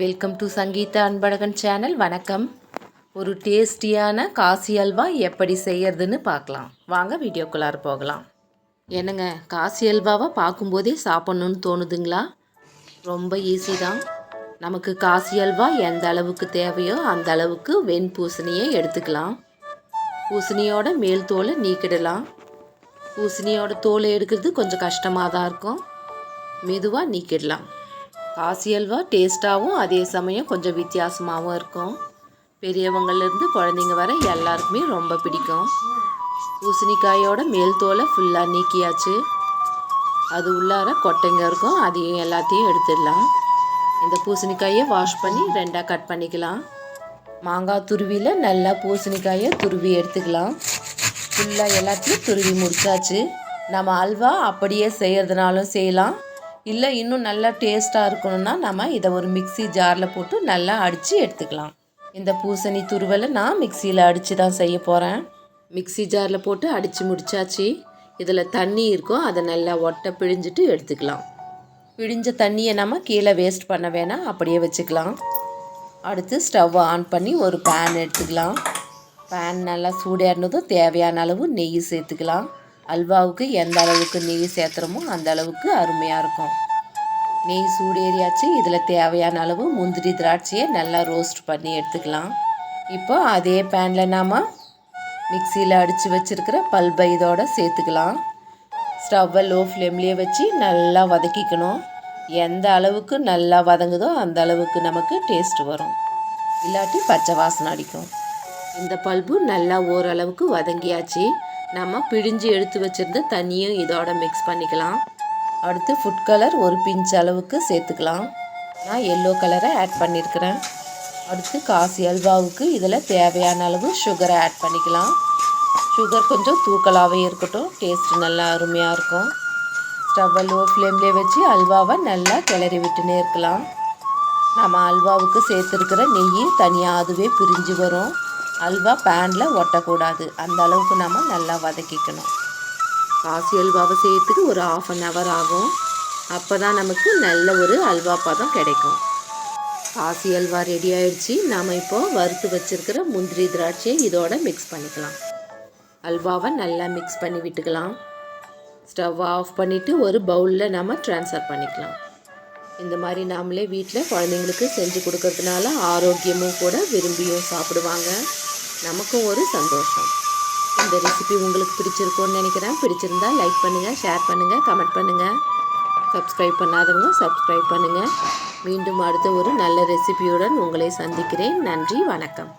Welcome to Sangeetha Anbazhagan channel வணக்கம். ஒரு டேஸ்டியான காசி அல்வா எப்படி செய்யறதுன்னு பார்க்கலாம். வாங்க வீடியோக்குள்ளார போகலாம். என்னங்க காசி அல்வாவை பார்க்கும்போதே சாப்பிட்ணுன்னு தோணுதுங்களா? ரொம்ப ஈஸி தான். நமக்கு காசி அல்வா எந்த அளவுக்கு தேவையோ அந்த அளவுக்கு வெண் பூசணியை எடுத்துக்கலாம். பூசணியோட மேல் தோலை நீக்கிடலாம். பூசணியோட தோலை எடுக்கிறது கொஞ்சம் கஷ்டமாக தான் இருக்கும். மெதுவாக நீக்கிடலாம். காசி அல்வா டேஸ்ட்டாகவும் அதே சமயம் கொஞ்சம் வித்தியாசமாகவும் இருக்கும். பெரியவங்கள்லேருந்து குழந்தைங்க வர எல்லாருக்குமே ரொம்ப பிடிக்கும். பூசணிக்காயோட மேல் தோலை ஃபுல்லாக நீக்கியாச்சு. அது உள்ளார கொட்டைங்க இருக்கும். அதையும் எல்லாத்தையும் எடுத்துடலாம். இந்த பூசணிக்காயை வாஷ் பண்ணி ரெண்டாக கட் பண்ணிக்கலாம். மாங்காய் துருவியில் நல்லா பூசணிக்காயை துருவி எடுத்துக்கலாம். ஃபுல்லாக எல்லாத்தையும் துருவி முடிச்சாச்சு. நம்ம அல்வா அப்படியே செய்கிறதுனாலும் செய்யலாம். இல்லை இன்னும் நல்லா டேஸ்ட்டாக இருக்கணும்னா நம்ம இதை ஒரு மிக்ஸி ஜாரில் போட்டு நல்லா அடித்து எடுத்துக்கலாம். இந்த பூசணி துருவலை நான் மிக்சியில் அடித்து தான் செய்ய போகிறேன் மிக்ஸி ஜாரில் போட்டு அடித்து முடிச்சாச்சு. இதில் தண்ணி இருக்கும் அதை நல்லா ஒட்டை பிழிஞ்சிட்டு எடுத்துக்கலாம். பிழிஞ்ச தண்ணியை நம்ம கீழே வேஸ்ட் பண்ண வேணாம் அப்படியே வச்சுக்கலாம். அடுத்து ஸ்டவ் ஆன் பண்ணி ஒரு பேன் எடுத்துக்கலாம். பேன் நல்லா சூடேறினதும் தேவையான அளவு நெய் சேர்த்துக்கலாம். அல்வாவுக்கு எந்த அளவுக்கு நெய் சேர்த்துறோமோ அந்த அளவுக்கு அருமையாக இருக்கும். நெய் சூடேறியாச்சு. இதில் தேவையான அளவு முந்திரி திராட்சையை நல்லா ரோஸ்ட் பண்ணி எடுத்துக்கலாம். இப்போ அதே பேனில் நாம் மிக்சியில் அடித்து வச்சுருக்கிற பல்பை இதோட சேர்த்துக்கலாம். ஸ்டவ்வை லோ ஃப்ளேம்லேயே வச்சு நல்லா வதக்கிக்கணும். எந்த அளவுக்கு நல்லா வதங்குதோ அந்த அளவுக்கு நமக்கு டேஸ்ட் வரும். இல்லாட்டி பச்சை வாசனை அடிக்கும். இந்த பல்பு நல்லா ஓரளவுக்கு வதங்கியாச்சு. நம்ம பிழிஞ்சு எடுத்து வச்சுருந்த தண்ணியும் இதோட மிக்ஸ் பண்ணிக்கலாம். அடுத்து ஃபுட் கலர் ஒரு பிஞ்ச் அளவுக்கு சேர்த்துக்கலாம். நான் எல்லோ கலரை ஆட் பண்ணியிருக்கிறேன் அடுத்து காசி அல்வாவுக்கு இதில் தேவையான அளவு சுகரை ஆட் பண்ணிக்கலாம். சுகர் கொஞ்சம் தூக்கலாகவே இருக்கட்டும். டேஸ்ட் நல்லா அருமையாக இருக்கும். ஸ்டவ்வை லோ ஃப்ளேம்லேயே வச்சு அல்வாவை நல்லா கிளறி விட்டுனே இருக்கலாம். நம்ம அல்வாவுக்கு சேர்த்துருக்கிற நெய் தனியாக அதுவே பிரிஞ்சு வரும். அல்வா பேனில் ஒட்டக்கூடாது. அந்த அளவுக்கு நம்ம நல்லா வதக்கிக்கணும். காசி அல்வாவை செய்யறதுக்கு ஒரு ஆஃப் அன் ஹவர் ஆகும். அப்போ தான் நமக்கு நல்ல ஒரு அல்வா பதம் கிடைக்கும். காசி அல்வா ரெடி ஆயிடுச்சு. நாம் இப்போது வறுத்து வச்சுருக்கிற முந்திரி திராட்சையை இதோட மிக்ஸ் பண்ணிக்கலாம். அல்வாவை நல்லா மிக்ஸ் பண்ணி விட்டுக்கலாம். ஸ்டவ் ஆஃப் பண்ணிவிட்டு ஒரு பவுலில் நம்ம ட்ரான்ஸ்ஃபர் பண்ணிக்கலாம். இந்த மாதிரி நாமளே வீட்டில் குழந்தைங்களுக்கு செஞ்சு கொடுக்கறதுனால ஆரோக்கியமும் கூட விரும்பியும் சாப்பிடுவாங்க. நமக்கும் ஒரு சந்தோஷம். இந்த ரெசிபி உங்களுக்கு பிடிச்சிருக்கும்னு நினைக்கிறேன். பிடிச்சிருந்தா லைக் பண்ணுங்கள் ஷேர் பண்ணுங்கள் கமெண்ட் பண்ணுங்கள் சப்ஸ்கிரைப் பண்ணாதவங்க சப்ஸ்கிரைப் பண்ணுங்கள் மீண்டும் அடுத்த ஒரு நல்ல ரெசிபியுடன் உங்களை சந்திக்கிறேன். நன்றி வணக்கம்.